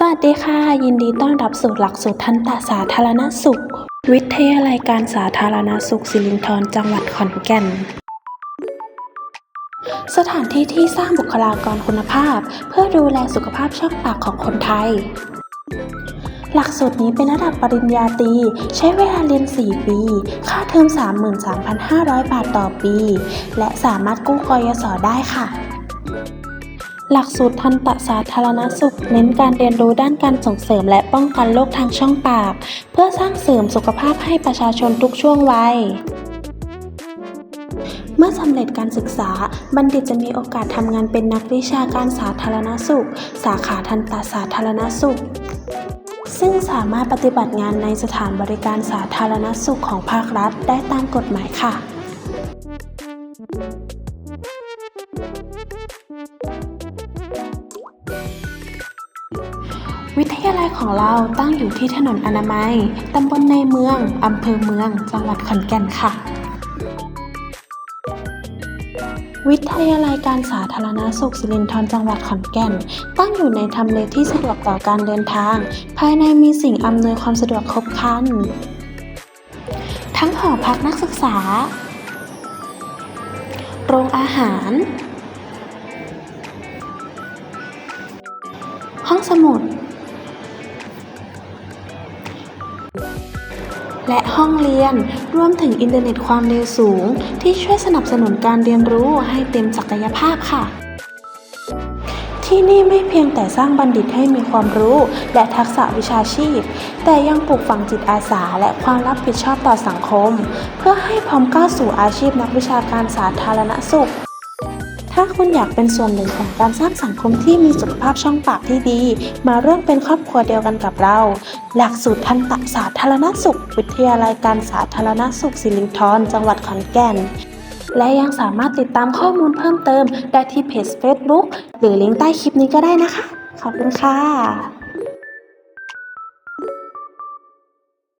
สวัสดีค่ะ ยินดีต้อนรับสู่หลักสูตรทันตสาธารณสุข วิทยาลัยการสาธารณสุขสิรินธรจังหวัดขอนแก่น สถานที่ที่สร้างบุคลากรคุณภาพ เพื่อดูแลสุขภาพช่องปากของคนไทย หลักสูตรนี้เป็นระดับปริญญาตรีใช้เวลาเรียน 4 ปี ค่าเทอม 33,500 บาทต่อปี และสามารถกู้กยศได้ค่ะ หลักสูตรทันตสาธารณสุข เน้นการเรียนรู้ด้านการส่งเสริมและป้องกันโรคทางช่องปาก เพื่อสร้างเสริมสุขภาพให้ประชาชนทุกช่วงวัยเมื่อสำเร็จการศึกษา บัณฑิตจะมีโอกาสทำงานเป็นนักวิชาการสาธารณสุข สาขาทันตสาธารณสุข ซึ่งสามารถปฏิบัติงานในสถานบริการสาธารณสุขของภาครัฐได้ตามกฎหมายค่ะ วิทยาลัยของเราตั้งอยู่ที่ถนนอนามัย ตำบลในเมือง อำเภอเมือง จังหวัดขอนแก่นค่ะ วิทยาลัยการสาธารณสุขสิรินธรจังหวัดขอนแก่น ตั้งอยู่ในทำเลที่สะดวกต่อการเดินทาง ภายในมีสิ่งอำนวยความสะดวกครบครัน ทั้งหอพักนักศึกษา โรงอาหารห้องสมุด และห้องเรียน รวมถึงอินเทอร์เน็ตความเร็วสูง ที่ช่วยสนับสนุนการเรียนรู้ให้เต็มศักยภาพค่ะ ที่นี่ไม่เพียงแต่สร้างบัณฑิตให้มีความรู้และทักษะวิชาชีพ แต่ยังปลูกฝังจิตอาสาและความรับผิดชอบต่อสังคม เพื่อให้พร้อมก้าวสู่อาชีพนักวิชาการสาธารณสุข ถ้าคุณอยากเป็นส่วนหนึ่งของการสร้างสังคมที่มีสุขภาพช่องปากที่ดี มาร่วมเป็นครอบครัวเดียวกันกับเรา หลักสูตรทันตสาธารณสุข วิทยาลัยการสาธารณสุขสิรินธรจังหวัดขอนแก่น และยังสามารถติดตามข้อมูลเพิ่มเติมได้ที่เพจ Facebook หรือลิงก์ใต้คลิปนี้ก็ได้นะคะ ขอบคุณค่ะ